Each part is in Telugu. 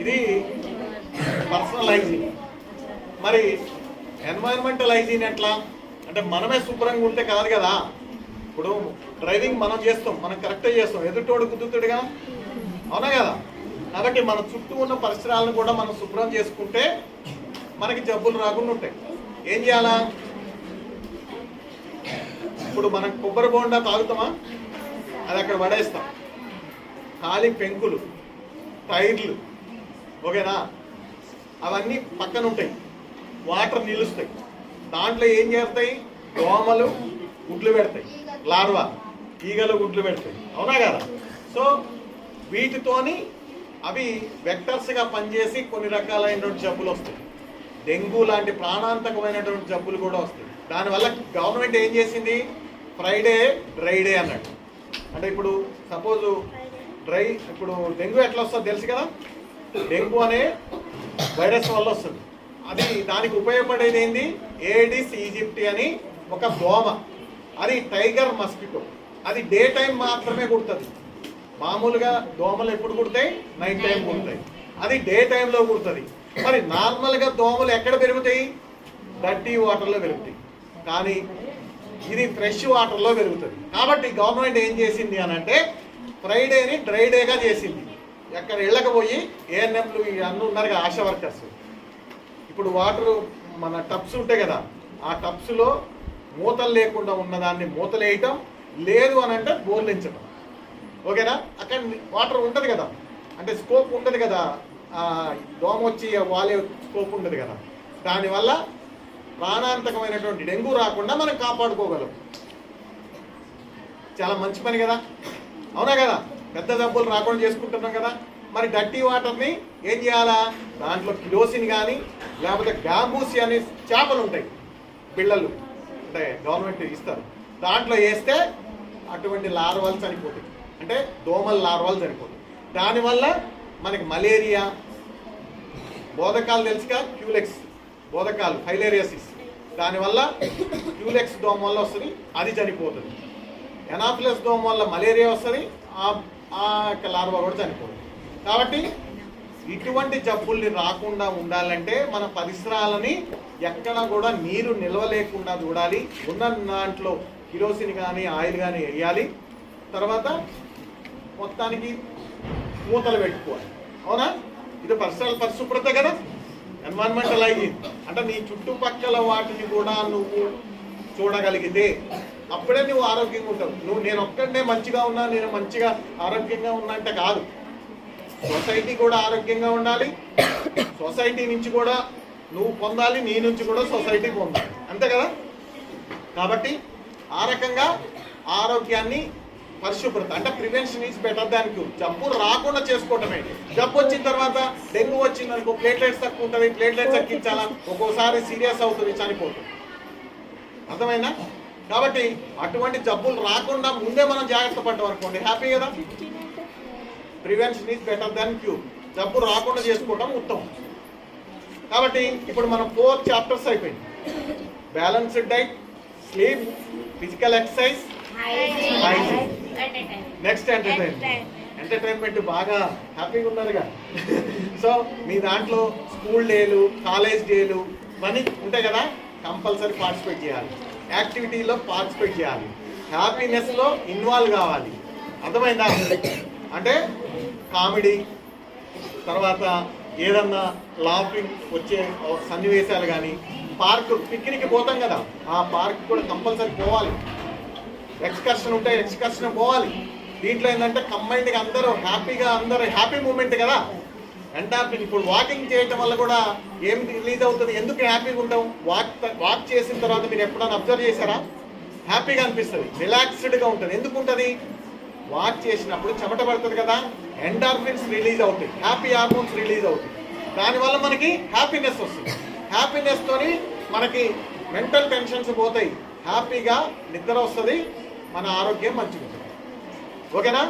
ఇది పర్సనల్ హైజీన్ మరి ఎన్వైరన్మెంటల్ హైజీన్ ఎట్లా? అంటే మనమే శుభ్రంగా ఉంటే కాదు కదా. ఇప్పుడు డ్రైవింగ్ మనం చేస్తాం మనం కరెక్ట్గా చేస్తాం. ఎదుటోడు కుదుతుడుగా అవునా కదా? కాబట్టి మన చుట్టూ ఉన్న పరిసరాలను కూడా మనం శుభ్రం చేసుకుంటే మనకి జబ్బులు రాకుండా ఉంటాయి. ఏం చేయాలా? ఇప్పుడు మనం కొబ్బరి బోండా తాగుతామా? అది అక్కడ పడేస్తాం. ఖాళీ పెంకులు టైర్లు ఓకేనా? అవన్నీ పక్కన ఉంటాయి వాటర్ నిలుస్తాయి. దాంట్లో ఏం చేస్తాయి? దోమలు గుడ్లు పెడతాయి. లార్వా ఈగలు గుడ్లు పెడతాయి. అవునా కదా? సో వీటితోని అవి వెక్టర్స్గా పనిచేసి కొన్ని రకాలైనటువంటి జబ్బులు వస్తాయి. డెంగ్యూ లాంటి ప్రాణాంతకమైనటువంటి జబ్బులు కూడా వస్తాయి. దానివల్ల గవర్నమెంట్ ఏం చేసింది? ఫ్రైడే డ్రై డే అన్నట్టు. అంటే ఇప్పుడు సపోజు డ్రై ఇప్పుడు డెంగ్యూ ఎట్లా వస్తుందో తెలుసు కదా? డెంగ్యూ అనే వైరస్ వల్ల వస్తుంది. అది దానికి ఉపయోగపడేది ఏంది? ఏడిస్ ఈజిప్టి అని ఒక దోమ అది టైగర్ మస్కిటో. అది డే టైం మాత్రమే కుడుతుంది. మామూలుగా దోమలు ఎప్పుడు కుడతాయి? Night time కుడతాయి. అది డే టైంలో కుడుతుంది. మరి నార్మల్గా దోమలు ఎక్కడ పెరుగుతాయి? డర్టీ వాటర్లో పెరుగుతాయి. కానీ ఇది ఫ్రెష్ వాటర్లో పెరుగుతుంది. కాబట్టి గవర్నమెంట్ ఏం చేసింది అని అంటే ఫ్రైడేని డ్రై డేగా చేసింది. ఎక్కడ వెళ్ళకపోయి ఏఎన్ఎంలు అన్నీ ఉన్నారు కదా ఆశా వర్కర్స్. ఇప్పుడు వాటర్ మన టబ్స్ ఉంటాయి కదా ఆ టబ్స్లో మూతలు లేకుండా ఉన్నదాన్ని మూతలు వేయటం లేదు అని అంటే బోర్లించడం ఓకేనా? అక్కడ వాటర్ ఉంటుంది కదా అంటే స్కోప్ ఉంటుంది కదా దోమ వచ్చి వాలే స్కోప్ ఉంటుంది కదా. దానివల్ల ప్రాణాంతకమైనటువంటి డెంగ్యూ రాకుండా మనం కాపాడుకోగలం. చాలా మంచి పని కదా. అవునా కదా? పెద్ద జబ్బులు రాకుండా చేసుకుంటున్నాం కదా. మరి డర్టీ వాటర్ని ఏం చేయాలా? దాంట్లో కిరోసిన్ కానీ లేకపోతే గ్యాంబూసి అనే చేపలు ఉంటాయి. పిల్లలు అంటే గవర్నమెంట్ ఇస్తారు. దాంట్లో వేస్తే అటువంటి లార్వాలు చనిపోతాయి. అంటే దోమల లార్వాలు చనిపోతాయి. దానివల్ల మనకి మలేరియా బోధకాలు తెలుసుగా క్యూలెక్స్ బోధకాలు ఫైలేరియాసిస్. దానివల్ల క్యూలెక్స్ దోమ వల్ల వస్తుంది అది చనిపోతుంది. ఎనాఫిలస్ దోమ వల్ల మలేరియా వస్తుంది ఆ ఆ యొక్క లార్వా కూడా చనిపోతుంది కాబట్టి ఇటువంటి జబ్బుల్ని రాకుండా ఉండాలంటే మన పరిసరాలని ఎక్కడ కూడా నీరు నిల్వ లేకుండా చూడాలి. ఉన్న దాంట్లో కిరోసిన్ కానీ ఆయిల్ కానీ వేయాలి. తర్వాత మొత్తానికి మూతలు పెట్టుకోవాలి. అవునా? ఇది పర్సనల్ పరిశుభ్రత కదా? ఎన్వైరన్మెంటల్ హైజీన్ అంటే నీ చుట్టుపక్కల వాటిని కూడా నువ్వు చూడగలిగితే అప్పుడే నువ్వు ఆరోగ్యంగా ఉంటావు. నువ్వు నేను ఒక్కడనే మంచిగా ఉన్నా నేను మంచిగా ఆరోగ్యంగా ఉన్నా అంటే కాదు. సొసైటీ కూడా ఆరోగ్యంగా ఉండాలి. సొసైటీ నుంచి కూడా నువ్వు పొందాలి నీ నుంచి కూడా సొసైటీ పొందాలి. అంతే కదా? కాబట్టి ఆ రకంగా ఆరోగ్యాన్ని పరిశుభ్రత అంటే prevention is better than cure. జబ్బు రాకుండా చేసుకోవటమే. జబ్బు వచ్చిన తర్వాత డెంగ్యూ వచ్చింది అనుకో ప్లేట్లెట్స్ తక్కువ ఉంటుంది ప్లేట్లెట్స్ తగ్గించాలా? ఒక్కోసారి సీరియస్ అవుతుంది చనిపోతుంది. అర్థమైనా కాబట్టి అటువంటి జబ్బులు రాకుండా ముందే మనం జాగ్రత్త పడ్డాం అనుకోండి. హ్యాపీ కదా? Prevention is better than cure జబ్బు రాకుండా చేసుకోవడం ఉత్తమం. కాబట్టి ఇప్పుడు మనం ఫోర్ చాప్టర్స్ అయిపోయింది. Balanced diet sleep physical exercise next entertainment entertainment బాగా హ్యాపీగా ఉన్నారుగా సో మీ దాంట్లో స్కూల్ డేలు కాలేజ్ డేలు ఇవన్నీ ఉంటాయి కదా? కంపల్సరీ పార్టిసిపేట్ చేయాలి. యాక్టివిటీలో పార్టిసిపేట్ చేయాలి. హ్యాపీనెస్లో ఇన్వాల్వ్ కావాలి. అర్థమైందా? అంటే కామెడీ తర్వాత ఏదన్నా లాఫింగ్ వచ్చే సన్నివేశాలు కానీ పార్క్ పిక్నిక్ పోతాం కదా ఆ పార్క్ కూడా కంపల్సరీ పోవాలి. ఎక్స్కర్షన్ ఉంటే ఎక్స్కర్షన్ పోవాలి. దీంట్లో ఏంటంటే కంబైన్డ్గా అందరూ హ్యాపీగా అందరూ హ్యాపీ మూమెంట్ కదా. ఎంటార్పిన్ ఇప్పుడు వాకింగ్ చేయటం వల్ల కూడా ఏం రిలీజ్ అవుతుంది? ఎందుకు హ్యాపీగా ఉండవు వాక్ వాక్ చేసిన తర్వాత మీరు ఎప్పుడైనా అబ్జర్వ్ చేశారా? హ్యాపీగా అనిపిస్తుంది. రిలాక్స్డ్గా ఉంటుంది. ఎందుకు ఉంటుంది? వాక్ చేసినప్పుడు చెమట పడుతుంది కదా. ఎండార్ఫిన్స్ రిలీజ్ అవుతాయి. హ్యాపీ హార్మోన్స్ రిలీజ్ అవుతాయి. దానివల్ల మనకి హ్యాపీనెస్ వస్తుంది. హ్యాపీనెస్తోని మనకి మెంటల్ టెన్షన్స్ పోతాయి. హ్యాపీగా నిద్ర వస్తుంది. మన ఆరోగ్యం మంచిగా ఉంటుంది ఓకేనా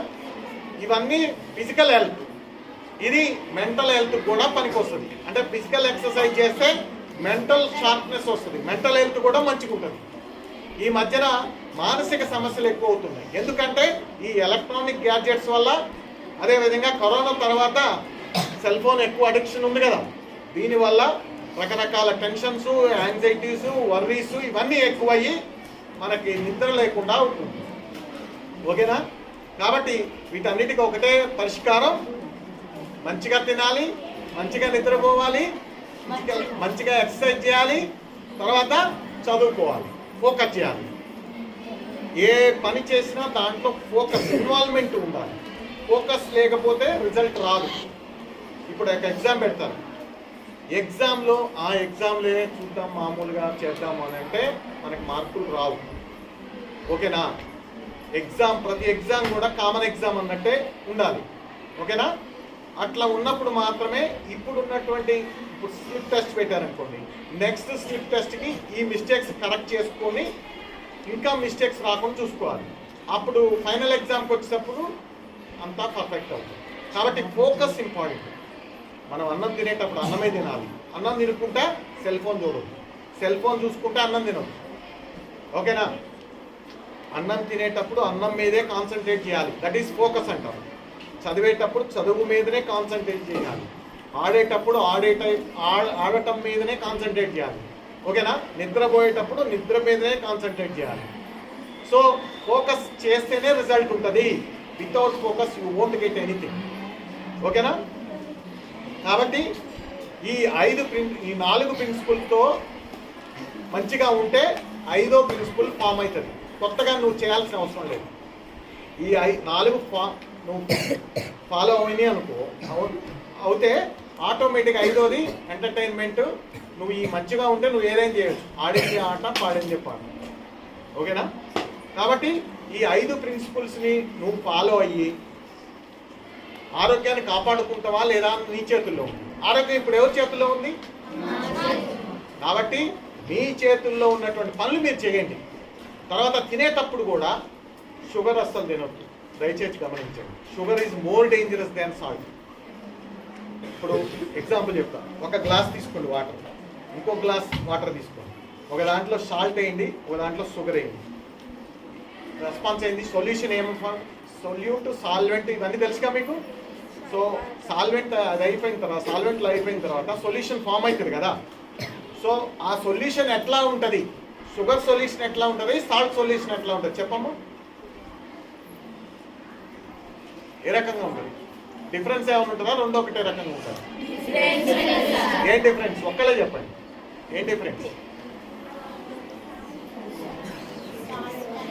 ఇవన్నీ ఫిజికల్ హెల్త్ ఇది మెంటల్ హెల్త్ కూడా పనికొస్తుంది. అంటే ఫిజికల్ ఎక్సర్సైజ్ చేస్తే మెంటల్ షార్ప్నెస్ వస్తుంది. మెంటల్ హెల్త్ కూడా మంచిగా ఉంటుంది ఈ మధ్యన మానసిక సమస్యలు ఎక్కువ అవుతున్నాయి ఎందుకంటే ఈ ఎలక్ట్రానిక్ గ్యాడ్జెట్స్ వల్ల అదేవిధంగా కరోనా తర్వాత సెల్ ఫోన్ ఎక్కువ అడిక్షన్ ఉంది కదా. దీనివల్ల రకరకాల టెన్షన్స్ యాంగ్జైటీస్ వర్రీస్ ఇవన్నీ ఎక్కువయ్యి మనకి నిద్ర లేకుండా అవుతుంది ఓకేనా? కాబట్టి వీటన్నిటికీ ఒకటే పరిష్కారం. మంచిగా తినాలి మంచిగా నిద్రపోవాలి మంచిగా మంచిగా ఎక్సర్సైజ్ చేయాలి తర్వాత చదువుకోవాలి ఫోకస్ చేయాలి. ఏ పని చేసినా దాంట్లో ఫోకస్ ఇన్వాల్వ్మెంట్ ఉండాలి. ఫోకస్ లేకపోతే రిజల్ట్ రాదు. ఇప్పుడు ఒక ఎగ్జామ్ పెడతారు. ఎగ్జామ్లో ఆ ఎగ్జామ్లే చూద్దాం మామూలుగా చేద్దాం అని అంటే మనకి మార్కులు రావు. ఓకేనా? ఎగ్జామ్ ప్రతి ఎగ్జామ్ కూడా కామన్ ఎగ్జామ్ అన్నట్టే ఉండాలి. ఓకేనా? అట్లా ఉన్నప్పుడు మాత్రమే ఇప్పుడు ఉన్నటువంటి ఇప్పుడు స్లిప్ టెస్ట్ పెట్టారనుకోండి నెక్స్ట్ స్లిప్ టెస్ట్కి ఈ మిస్టేక్స్ కరెక్ట్ చేసుకొని ఇంకా మిస్టేక్స్ రాకుండా చూసుకోవాలి. అప్పుడు ఫైనల్ ఎగ్జామ్కి వచ్చేటప్పుడు అంతా పర్ఫెక్ట్ అవుతుంది. కాబట్టి ఫోకస్ ఇంపార్టెంట్ మనం అన్నం తినేటప్పుడు అన్నమే తినాలి. అన్నం తినుకుంటా సెల్ ఫోన్ చూడదు. సెల్ ఫోన్ చూసుకుంటే అన్నం తినదు. ఓకేనా? అన్నం తినేటప్పుడు అన్నం మీదే కాన్సన్ట్రేట్ చేయాలి. దట్ ఈస్ ఫోకస్ అంటారు చదివేటప్పుడు చదువు మీదనే కాన్సన్ట్రేట్ చేయాలి. ఆడేటప్పుడు ఆడేట ఆడటం మీదనే కాన్సన్ట్రేట్ చేయాలి. ఓకేనా? నిద్రపోయేటప్పుడు నిద్ర మీదనే కాన్సన్ట్రేట్ చేయాలి. సో ఫోకస్ చేస్తేనే రిజల్ట్ ఉంటుంది. Without focus you won't get anything ఓకేనా? కాబట్టి ఈ ఐదు ప్రిన్ ఈ నాలుగు ప్రిన్సిపుల్తో మంచిగా ఉంటే ఐదో ప్రిన్సిపల్ ఫామ్ అవుతుంది. కొత్తగా నువ్వు చేయాల్సిన అవసరం లేదు. ఈ ఐ నాలుగు ఫా నువ్వు ఫాలో అవని అనుకో. అవు- అవుతే ఆటోమేటిక్ ఐదోది ఎంటర్టైన్మెంట్ నువ్వు ఈ మంచిగా ఉంటే నువ్వు ఏదైనా చేయొచ్చు. ఆడింది ఆట పాడింది చెప్పాను ఓకేనా? కాబట్టి ఈ ఐదు ప్రిన్సిపల్స్ని నువ్వు ఫాలో అయ్యి ఆరోగ్యాన్ని కాపాడుకుంటావా లేదా నీ చేతుల్లో ఉంది. ఆరోగ్యం ఇప్పుడు ఎవరి చేతుల్లో ఉంది? కాబట్టి మీ చేతుల్లో ఉన్నటువంటి పనులు మీరు చేయండి. తర్వాత తినేటప్పుడు కూడా షుగర్ అస్సలు తినొద్దు. దయచేసి గమనించండి. Sugar is more dangerous than salt ఇప్పుడు ఎగ్జాంపుల్ చెప్తా. ఒక గ్లాస్ తీసుకోండి వాటర్ ఇంకో గ్లాస్ వాటర్ తీసుకోండి. ఒక దాంట్లో సాల్ట్ వేయండి ఒక దాంట్లో షుగర్ వేయండి. రెస్పాన్స్ అయింది సొల్యూషన్ ఏమి సొల్యూట్ సాల్వెంట్ ఇవన్నీ తెలుసుగా మీకు? సో సాల్వెంట్ అది అయిపోయిన తర్వాత సాల్వెంట్లో అయిపోయిన తర్వాత సొల్యూషన్ ఫామ్ అవుతుంది కదా. సో ఆ సొల్యూషన్ ఎట్లా ఉంటుంది? షుగర్ సొల్యూషన్ ఎట్లా ఉంటుంది? సాల్ట్ సొల్యూషన్ ఎట్లా ఉంటుంది? చెప్పమ్మా. ఏ రకంగా ఉంటుంది? డిఫరెన్స్ ఏమైనా ఉంటుందా? రెండో ఒకటే రకంగా ఉంటుందా? ఏం డిఫరెన్స్ ఒక్కలే చెప్పండి. ఏం డిఫరెన్స్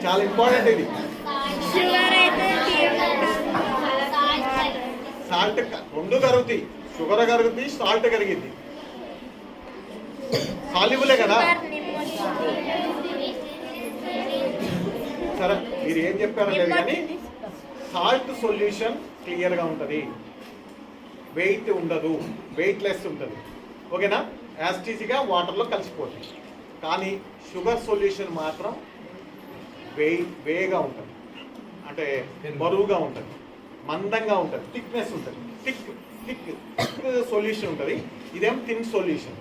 చాలా ఇంపార్టెంట్ ఇది. సాల్ట్ రెండు కరుగుతాయి. షుగర్ కరుగుతుంది సాల్ట్ కరిగింది సాల్యుబులే కదా? సరే మీరు ఏం చెప్పారో లేదు కానీ సాల్ట్ సొల్యూషన్ క్లియర్గా ఉంటుంది. వెయిట్ ఉండదు. వెయిట్ లెస్ ఉంటుంది. ఓకేనా? యాస్టీసీగా వాటర్లో కలిసిపోతుంది. కానీ షుగర్ సొల్యూషన్ మాత్రం వెయిట్ వేగా ఉంటుంది. అంటే బరువుగా ఉంటుంది. మందంగా ఉంటుంది. థిక్నెస్ ఉంటుంది. థిక్ థిక్ థిక్ సొల్యూషన్ ఉంటుంది. ఇదేం థిన్ సొల్యూషన్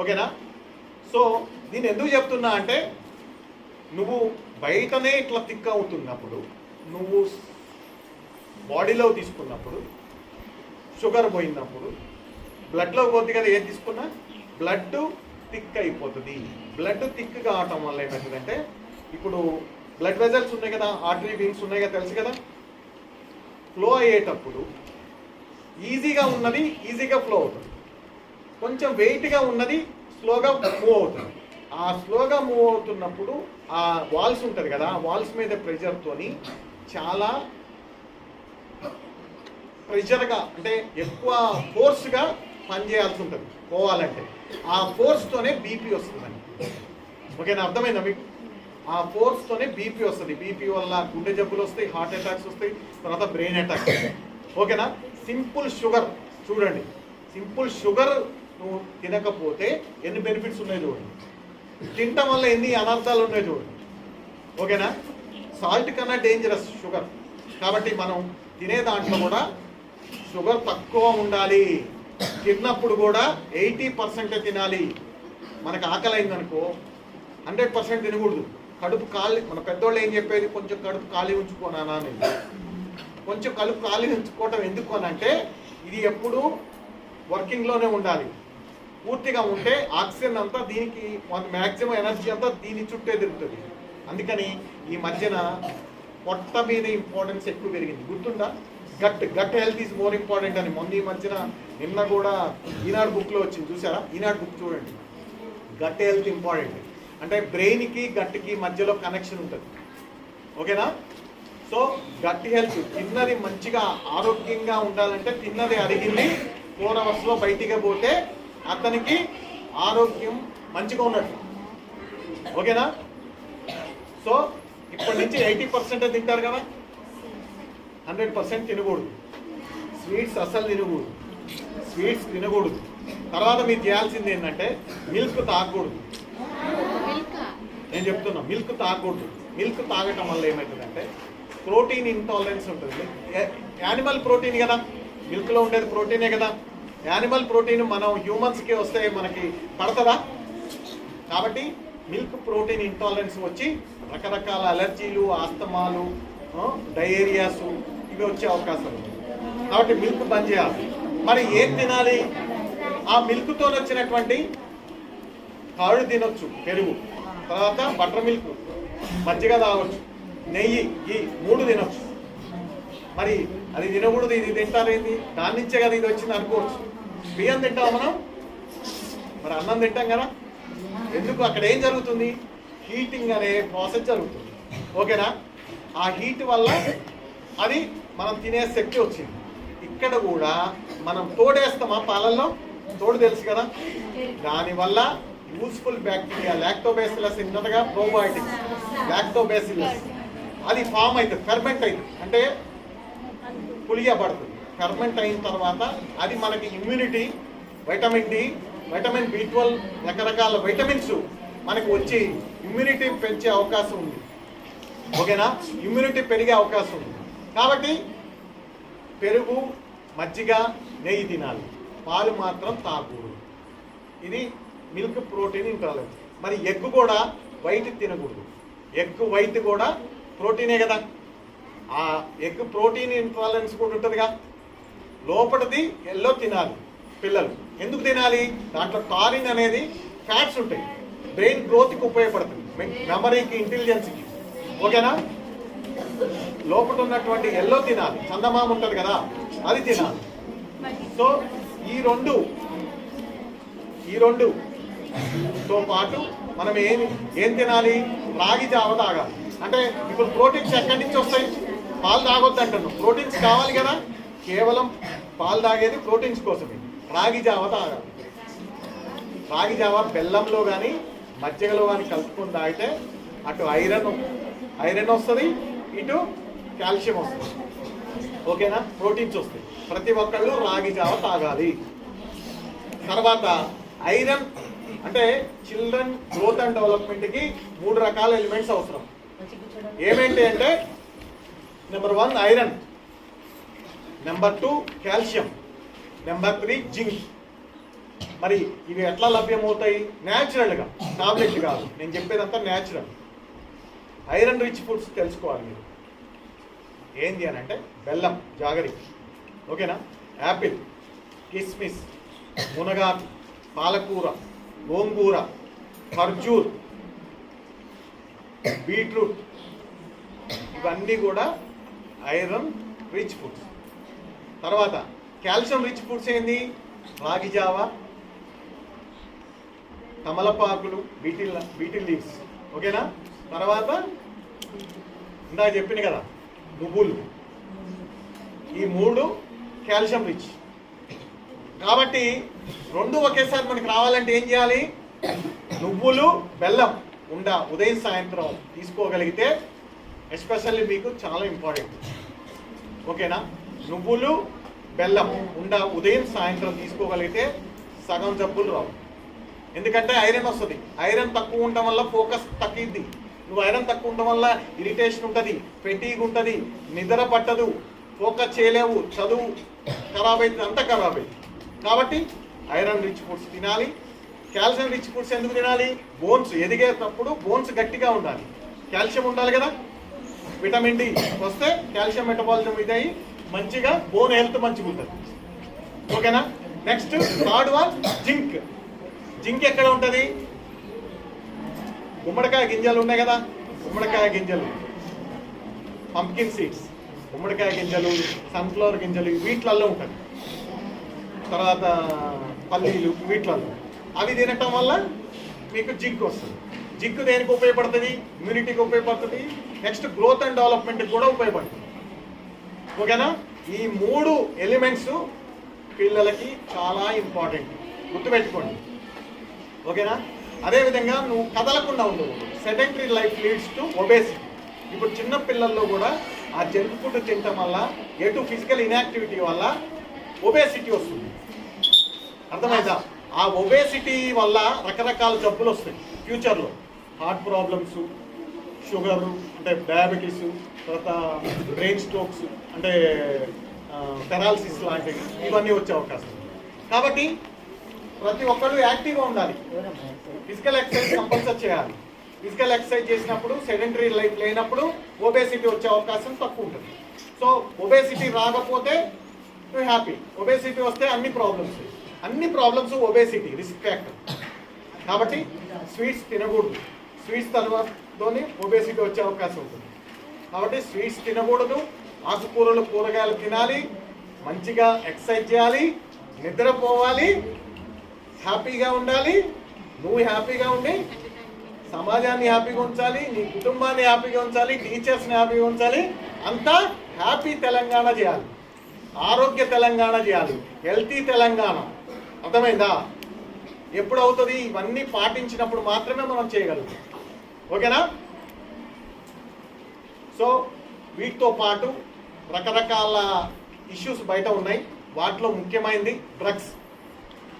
ఓకేనా? సో దీన్ని ఎందుకు చెప్తున్నా అంటే నువ్వు బయటనే ఇట్లా థిక్ అవుతున్నప్పుడు నువ్వు బాడీలో తీసుకున్నప్పుడు షుగర్ పోయినప్పుడు బ్లడ్లో పోతుంది కదా ఏది తీసుకున్నా? బ్లడ్ థిక్ అయిపోతుంది. బ్లడ్ థిక్ కావటం వల్ల ఏమవుతుందంటే ఇప్పుడు బ్లడ్ వెజల్స్ ఉన్నాయి కదా ఆర్టరీ వీన్స్ ఉన్నాయి కదా తెలుసు కదా? ఫ్లో అయ్యేటప్పుడు ఈజీగా ఉన్నది ఈజీగా ఫ్లో అవుతుంది. కొంచెం వెయిట్గా ఉన్నది స్లోగా మూవ్ అవుతుంది. ఆ స్లోగా మూవ్ అవుతున్నప్పుడు ఆ వాల్స్ ఉంటుంది కదా ఆ వాల్స్ మీద ప్రెషర్తోని చాలా ప్రెషర్గా అంటే ఎక్కువ ఫోర్స్గా పనిచేయాల్సి ఉంటుంది పోవాలంటే. ఆ ఫోర్స్తోనే బీపీ వస్తుందండి. ఓకేనా? అర్థమైందా మీకు? ఆ ఫోర్స్తోనే బీపీ వస్తుంది. బీపీ వల్ల గుండె జబ్బులు వస్తాయి హార్ట్ అటాక్స్ వస్తాయి తర్వాత బ్రెయిన్ అటాక్ ఓకేనా? సింపుల్ షుగర్ చూడండి. సింపుల్ షుగర్ నువ్వు తినకపోతే ఎన్ని బెనిఫిట్స్ ఉన్నాయి చూడండి. తినటం వల్ల ఎన్ని అనర్థాలు ఉన్నాయి చూడండి. ఓకేనా? సాల్ట్ కన్నా డేంజరస్ షుగర్. కాబట్టి మనం తినే దాంట్లో కూడా షుగర్ తక్కువ ఉండాలి. తిన్నప్పుడు కూడా ఎయిటీ పర్సెంటే తినాలి. మనకు ఆకలి అయిందనుకో హండ్రెడ్ పర్సెంట్ తినకూడదు. కడుపు ఖాళీ మన పెద్దోళ్ళు ఏం చెప్పేది? కొంచెం కడుపు ఖాళీ ఉంచుకోనానా అని. కొంచెం కడుపు ఖాళీ ఉంచుకోవటం ఎందుకు అని అంటే ఇది ఎప్పుడు వర్కింగ్లోనే ఉండాలి. పూర్తిగా ఉంటే ఆక్సిజన్ అంతా దీనికి మ్యాక్సిమం ఎనర్జీ అంతా దీని చుట్టే తిరుగుతుంది. అందుకని ఈ మధ్యన పొట్ట మీద ఇంపార్టెన్స్ ఎక్కువ పెరిగింది. గుర్తుందా? Gut gut health is more important అని. మొన్న ఈ మధ్యన నిన్న కూడా ఈనాడు బుక్లో వచ్చింది. చూసారా ఈనాడు బుక్ చూడండి. గట్ హెల్త్ ఇంపార్టెంట్ అంటే బ్రెయిన్కి గట్కి మధ్యలో కనెక్షన్ ఉంటుంది. ఓకేనా? సో గట్ హెల్త్ తిన్నది మంచిగా ఆరోగ్యంగా ఉండాలంటే తిన్నది అడిగింది ఫోర్ అవర్స్లో బయటికి పోతే అతనికి ఆరోగ్యం మంచిగా ఉన్నట్టు. ఓకేనా? సో ఇప్పటి నుంచి ఎయిటీ పర్సెంట్ తింటారు కదా? హండ్రెడ్ పర్సెంట్ తినకూడదు. స్వీట్స్ అస్సలు తినకూడదు. స్వీట్స్ తినకూడదు. తర్వాత మీరు చేయాల్సింది ఏంటంటే మిల్క్ తాగకూడదు. నేను చెప్తున్నా మిల్క్ తాగకూడదు. మిల్క్ తాగటం వల్ల ఏమవుతుందంటే ప్రోటీన్ ఇంటాలరెన్స్ ఉంటుంది. యానిమల్ ప్రోటీన్ కదా. మిల్క్లో ఉండేది ప్రోటీనే కదా. యానిమల్ ప్రోటీన్ మనం హ్యూమన్స్కి వస్తే మనకి పడుతుందా? కాబట్టి మిల్క్ ప్రోటీన్ ఇంటాలరెన్స్ వచ్చి రకరకాల అలర్జీలు ఆస్తమాలు డయేరియాస్ ఇవి వచ్చే అవకాశం ఉంది. కాబట్టి మిల్క్ బంద్ చేయాలి. మరి ఏం తినాలి? ఆ మిల్క్తో వచ్చినటువంటి కాళ్ళు తినొచ్చు పెరుగు. తర్వాత బటర్ మిల్క్ మజ్జిగ తాగొచ్చు నెయ్యి ఈ మూడు తినొచ్చు. మరి అది తినకూడదు ఇది తింటారేంది దాని నుంచే కదా ఇది వచ్చింది అనుకోవచ్చు. బియ్యం తింటాం మనం? మరి అన్నం తింటాం కదా. ఎందుకు? అక్కడ ఏం జరుగుతుంది? హీటింగ్ అనే ప్రాసెస్ జరుగుతుంది. ఓకేనా? ఆ హీట్ వల్ల అది మనం తినే శక్తి వచ్చింది. ఇక్కడ కూడా మనం తోడేస్తామా పాలల్లో? తోడు తెలుసు కదా. దానివల్ల యూస్ఫుల్ బ్యాక్టీరియా లాక్టోబేసిలస్ ఇన్నదగా ప్రోబయోటిక్స్ లాక్టోబేసిలస్ అది ఫామ్ అవుతుంది ఫెర్మెంట్ అవుతుంది అంటే పులియబడుతుంది ఫెర్మెంట్ అయిన తర్వాత అది మనకి immunity vitamin D vitamin B twelve రకరకాల వైటమిన్స్ మనకు వచ్చి ఇమ్యూనిటీ పెంచే అవకాశం ఉంది. ఓకేనా? ఇమ్యూనిటీ పెరిగే అవకాశం ఉంది. కాబట్టి పెరుగు మజ్జిగ నెయ్యి తినాలి. పాలు మాత్రం తాగకూడదు. ఇది మిల్క్ ప్రోటీన్ ఇంటాలరెన్స్ మరి ఎగ్ కూడా వైట్ తినకూడదు. ఎగ్ వైట్ కూడా ప్రోటీనే కదా. ఆ ఎగ్ ప్రోటీన్ ఇంటాలరెన్స్ కూడా ఉంటుందిగా. లోపటిది ఎల్లో తినాలి పిల్లలు. ఎందుకు తినాలి? దాంట్లో టారిన్ అనేది ఫ్యాట్స్ ఉంటాయి. బ్రెయిన్ గ్రోత్కి ఉపయోగపడుతుంది. మెమరీకి ఇంటెలిజెన్స్కి ఓకేనా లోపల ఉన్నటువంటి ఎల్లో తినాలి. చందమామ ఉంటుంది కదా అది తినాలి. సో ఈ రెండు ఈ రెండు తో పాటు మనం ఏం ఏం తినాలి? రాగి జావ తాగాలి. అంటే ఇప్పుడు ప్రోటీన్స్ ఎక్కడి నుంచి వస్తాయి? పాలు తాగొద్దు అంటున్నాం. ప్రోటీన్స్ కావాలి కదా? కేవలం పాలు తాగేది ప్రోటీన్స్ కోసమే. రాగి జావ తాగాలి. రాగి జావ బెల్లంలో కానీ మజ్జిగలో కానీ కలుపుకొని తాగితే అటు ఐరన్ ఐరన్ వస్తుంది ఇటు కాల్షియం వస్తుంది. ఓకేనా? ప్రోటీన్స్ వస్తాయి. ప్రతి ఒక్కళ్ళు రాగి జావ తాగాలి. తర్వాత ఐరన్ అంటే చిల్డ్రన్ గ్రోత్ అండ్ డెవలప్మెంట్కి మూడు రకాల ఎలిమెంట్స్ అవసరం. ఏమేంటి అంటే number one iron number two calcium number three zinc. మరి ఇవి ఎట్లా లభ్యమవుతాయి? న్యాచురల్గా టాబ్లెట్ కాదు. నేను చెప్పేదంతా న్యాచురల్ ఐరన్ రిచ్ ఫుడ్స్ తెలుసుకోవాలి మీరు. ఏంది అని అంటే బెల్లం జాగరి. ఓకేనా? యాపిల్ కిస్మిస్ మునగాకు పాలకూర గోంగూర ఖర్జూర్ బీట్రూట్. ఇవన్నీ కూడా ఐరన్ రిచ్ ఫుడ్స్. తర్వాత కాల్షియం రిచ్ ఫుడ్స్ ఏంది? రాగి జావ తమలపాకులు బీటిల్ బీటిల్ లీవ్స్. ఓకేనా? తర్వాత ఇందాక చెప్పిన కదా నువ్వులు. ఈ మూడు కాల్షియం రిచ్. కాబట్టి రెండు ఒకేసారి మనకి రావాలంటే ఏం చేయాలి? నువ్వులు బెల్లం ఉండ ఉదయం సాయంత్రం తీసుకోగలిగితే ఎస్పెషల్లీ మీకు చాలా ఇంపార్టెంట్ ఓకేనా? నువ్వులు బెల్లం ఉండ ఉదయం సాయంత్రం తీసుకోగలిగితే సగం జబ్బులు రావు. ఎందుకంటే ఐరన్ వస్తుంది. ఐరన్ తక్కువ ఉండటం వల్ల ఫోకస్ తగ్గిద్ది. నువ్వు ఐరన్ తక్కువ ఉండడం వల్ల ఇరిటేషన్ ఉంటుంది ఫెటీగ్ ఉంటుంది నిద్ర పట్టదు ఫోకస్ చేయలేవు చదువు ఖరాబ్ అవుతుంది అంతా ఖరాబ్ అవుతుంది కాబట్టి ఐరన్ రిచ్ ఫుడ్స్ తినాలి కాల్షియం రిచ్ ఫుడ్స్ ఎందుకు తినాలి? బోన్స్ ఎదిగేటప్పుడు బోన్స్ గట్టిగా ఉండాలి. కాల్షియం ఉండాలి కదా? విటమిన్ డి వస్తే కాల్షియం మెటబాలిజం ఇది మంచిగా బోన్ హెల్త్ మంచిగా ఉంటుంది. ఓకేనా? Next third one zinc. Zinc ఎక్కడ ఉంటుంది? గుమ్మడికాయ గింజలు ఉన్నాయి కదా గుమ్మడికాయ గింజలు. పంకిన్ సీడ్స్ గుమ్మడికాయ గింజలు సన్ఫ్లవర్ గింజలు వీటిలల్లో ఉంటుంది తర్వాత పల్లీలు వీటిలల్లో. అవి తినటం వల్ల మీకు జింక్ వస్తుంది. జింక్ దేనికి ఉపయోగపడుతుంది? ఇమ్యూనిటీకి ఉపయోగపడుతుంది. నెక్స్ట్ గ్రోత్ అండ్ డెవలప్మెంట్కి కూడా ఉపయోగపడుతుంది. ఓకేనా? ఈ మూడు ఎలిమెంట్స్ పిల్లలకి చాలా ఇంపార్టెంట్ గుర్తుపెట్టుకోండి. ఓకేనా? అదేవిధంగా నువ్వు కదలకుండా ఉండవు sedentary life leads to obesity ఇప్పుడు చిన్న పిల్లల్లో కూడా ఆ జంక్ ఫుడ్ తినటం వల్ల ఎటు ఫిజికల్ ఇన్యాక్టివిటీ వల్ల ఒబేసిటీ వస్తుంది. అర్థమైందా? ఆ ఒబేసిటీ వల్ల రకరకాల జబ్బులు వస్తాయి ఫ్యూచర్లో హార్ట్ ప్రాబ్లమ్స్ షుగర్ అంటే డయాబెటీస్ తర్వాత బ్రెయిన్ స్ట్రోక్స్ అంటే పెరాలసిస్ లాంటివి ఇవన్నీ వచ్చే అవకాశం. కాబట్టి ప్రతి ఒక్కళ్ళు యాక్టివ్గా ఉండాలి. ఫిజికల్ ఎక్సర్సైజ్ కంపల్సరీ చేయాలి. ఫిజికల్ ఎక్సర్సైజ్ చేసినప్పుడు సెడెంటరీ లైఫ్ లేనప్పుడు ఒబేసిటీ వచ్చే అవకాశం తక్కువ ఉంటుంది. సో ఒబేసిటీ రాకపోతే హ్యాపీ ఒబేసిటీ వస్తే అన్ని ప్రాబ్లమ్స్ అన్ని ప్రాబ్లమ్స్ ఒబేసిటీ రిస్క్ ఫ్యాక్టర్ కాబట్టి స్వీట్స్ తినకూడదు. స్వీట్స్ తర్వాతతోనే ఒబేసిటీ వచ్చే అవకాశం ఉంటుంది. కాబట్టి స్వీట్స్ తినకూడదు. ఆకుకూరలు కూరగాయలు తినాలి. మంచిగా ఎక్సర్సైజ్ చేయాలి. నిద్రపోవాలి. హ్యాపీగా ఉండాలి నువ్వు హ్యాపీగా ఉండి సమాజాన్ని హ్యాపీగా ఉంచాలి నీ కుటుంబాన్ని హ్యాపీగా ఉంచాలి టీచర్స్ని హ్యాపీగా ఉంచాలి అంతా హ్యాపీ తెలంగాణ చేయాలి. ఆరోగ్య తెలంగాణ చేయాలి హెల్తీ తెలంగాణ. అర్థమైందా? ఎప్పుడు అవుతుంది ఇవన్నీ పాటించినప్పుడు మాత్రమే మనం చేయగలుగుతాం. ఓకేనా? సో వీటితో పాటు రకరకాల ఇష్యూస్ బయట ఉన్నాయి. వాటిలో ముఖ్యమైనది డ్రగ్స్.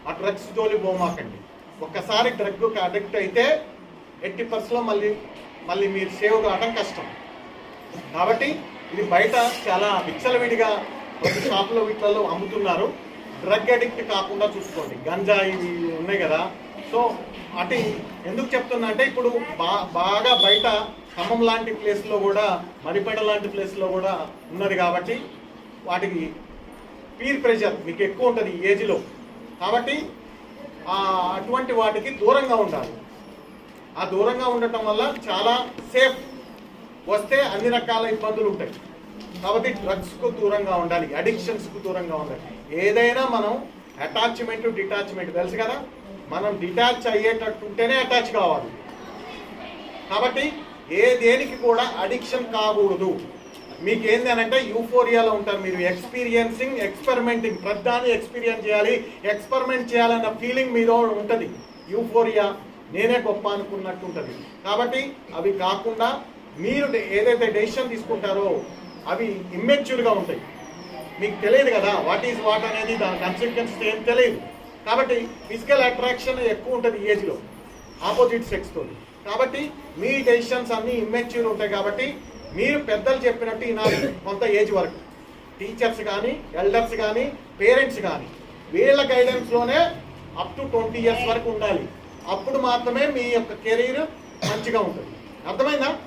ఆ డ్రగ్స్ జోలి పోమాకండి ఒక్కసారి డ్రగ్కి అడిక్ట్ అయితే ఎట్టి పరిస్థితుల్లో మళ్ళీ మళ్ళీ మీరు సేవ్ కావడం కష్టం. కాబట్టి ఇది బయట చాలా విచ్చలవిడిగా ప్రతి షాపులో వీటిలలో అమ్ముతున్నారు. డ్రగ్ అడిక్ట్ కాకుండా చూసుకోండి. గంజా ఇవి ఉన్నాయి కదా. సో అటు ఎందుకు చెప్తున్నా అంటే ఇప్పుడు బా బాగా బయట ఖమ్మం లాంటి ప్లేస్లో కూడా మణిపేట లాంటి ప్లేస్లో కూడా ఉన్నది కాబట్టి వాటికి పీర్ ప్రెషర్ మీకు ఎక్కువ ఉంటుంది ఈ ఏజ్లో కాబట్టి అటువంటి వాటికి దూరంగా ఉండాలి. ఆ దూరంగా ఉండటం వల్ల చాలా సేఫ్. వస్తే అన్ని రకాల ఇబ్బందులు ఉంటాయి. కాబట్టి డ్రగ్స్కు దూరంగా ఉండాలి అడిక్షన్స్కు దూరంగా ఉండాలి. ఏదైనా మనం అటాచ్మెంట్ డిటాచ్మెంట్ తెలుసు కదా? మనం డిటాచ్ అయ్యేటట్టు ఉంటేనే అటాచ్ కావాలి. కాబట్టి ఏ దేనికి కూడా అడిక్షన్ కాకూడదు. మీకు ఏంది అని అంటే యూఫోరియాలో ఉంటారు మీరు. ఎక్స్పీరియన్సింగ్ ఎక్స్పెరిమెంటింగ్ ప్రతిదాన్ని ఎక్స్పీరియన్స్ చేయాలి. ఎక్స్పెరిమెంట్ చేయాలన్న ఫీలింగ్ మీలో ఉంటుంది. యూఫోరియా నేనే గొప్ప అనుకున్నట్టు ఉంటుంది. కాబట్టి అవి కాకుండా మీరు ఏదైతే డెసిషన్ తీసుకుంటారో అవి ఇమ్మెచ్యూర్గా ఉంటాయి. మీకు తెలియదు కదా వాట్ ఈజ్ వాట్ అనేది దాని కన్సిక్వెన్స్ ఏం తెలియదు. కాబట్టి ఫిజికల్ అట్రాక్షన్ ఎక్కువ ఉంటుంది ఏజ్లో ఆపోజిట్ సెక్స్తో కాబట్టి మీ డెసిషన్స్ అన్నీ ఇమ్మెచ్యూర్ ఉంటాయి కాబట్టి మీరు పెద్దలు చెప్పినట్టు ఈనాడు కొంత ఏజ్ వరకు. టీచర్స్ కానీ ఎల్డర్స్ కానీ పేరెంట్స్ కానీ. వీళ్ళ గైడెన్స్లోనే అప్ టు ట్వంటీ ఇయర్స్ వరకు ఉండాలి. అప్పుడు మాత్రమే మీ యొక్క కెరీర్ మంచిగా ఉంటుంది. అర్థమైందా?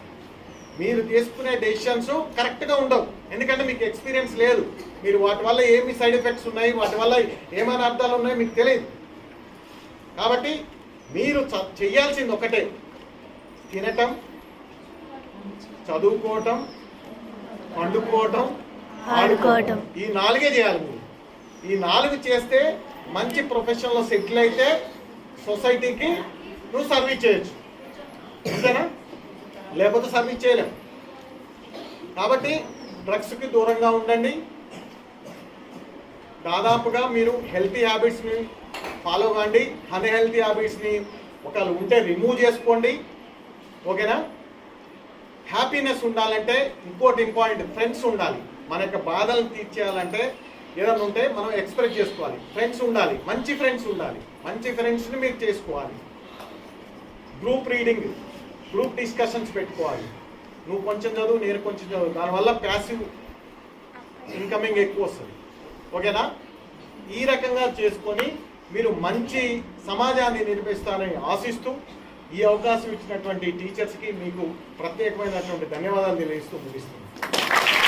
మీరు తీసుకునే డెసిషన్స్ కరెక్ట్గా ఉండవు. ఎందుకంటే మీకు ఎక్స్పీరియన్స్ లేదు. మీరు వాటి వల్ల ఏమి సైడ్ ఎఫెక్ట్స్ ఉన్నాయి? వాటి వల్ల ఏమైనా అర్థాలు ఉన్నాయో? మీకు తెలియదు. కాబట్టి మీరు చేయాల్సింది ఒకటే. తినటం చదువుకోవటం పండుకోవటం ఆడుకోవటం. ఈ నాలుగే చేయాలి మీరు. ఈ నాలుగు చేస్తే మంచి ప్రొఫెషన్లో సెటిల్ అయితే సొసైటీకి నువ్వు సర్వీస్ చేయొచ్చు. అంతేనా? లేకపోతే సర్వీస్ చేయలేం. కాబట్టి డ్రగ్స్కి దూరంగా ఉండండి. దాదాపుగా మీరు హెల్తీ హ్యాబిట్స్ని ఫాలో కాండి. అన్హెల్తీ హ్యాబిట్స్ని ఒకవేళ ఉంటే రిమూవ్ చేసుకోండి. ఓకేనా? హ్యాపీనెస్ ఉండాలంటే ఇంకోటి ఇంపార్టెంట్ ఫ్రెండ్స్ ఉండాలి. మన యొక్క బాధలు తీర్చేయాలంటే ఏదైనా ఉంటే మనం ఎక్స్ప్రెస్ చేసుకోవాలి. ఫ్రెండ్స్ ఉండాలి మంచి ఫ్రెండ్స్ ఉండాలి. మంచి ఫ్రెండ్స్ని మీరు చేసుకోవాలి. గ్రూప్ రీడింగ్ గ్రూప్ డిస్కషన్స్ పెట్టుకోవాలి. నువ్వు కొంచెం చదువు నేను కొంచెం చదువు. దానివల్ల ప్యాసివ్ ఇన్కమింగ్ ఎక్కువ వస్తుంది. ఓకేనా? ఈ రకంగా చేసుకొని మీరు మంచి సమాజాన్ని నిర్మిస్తారని ఆశిస్తూ ఈ అవకాశం ఇచ్చినటువంటి టీచర్స్కి మీకు ప్రత్యేకమైనటువంటి ధన్యవాదాలు తెలియజేస్తూ ముగిస్తున్నాను.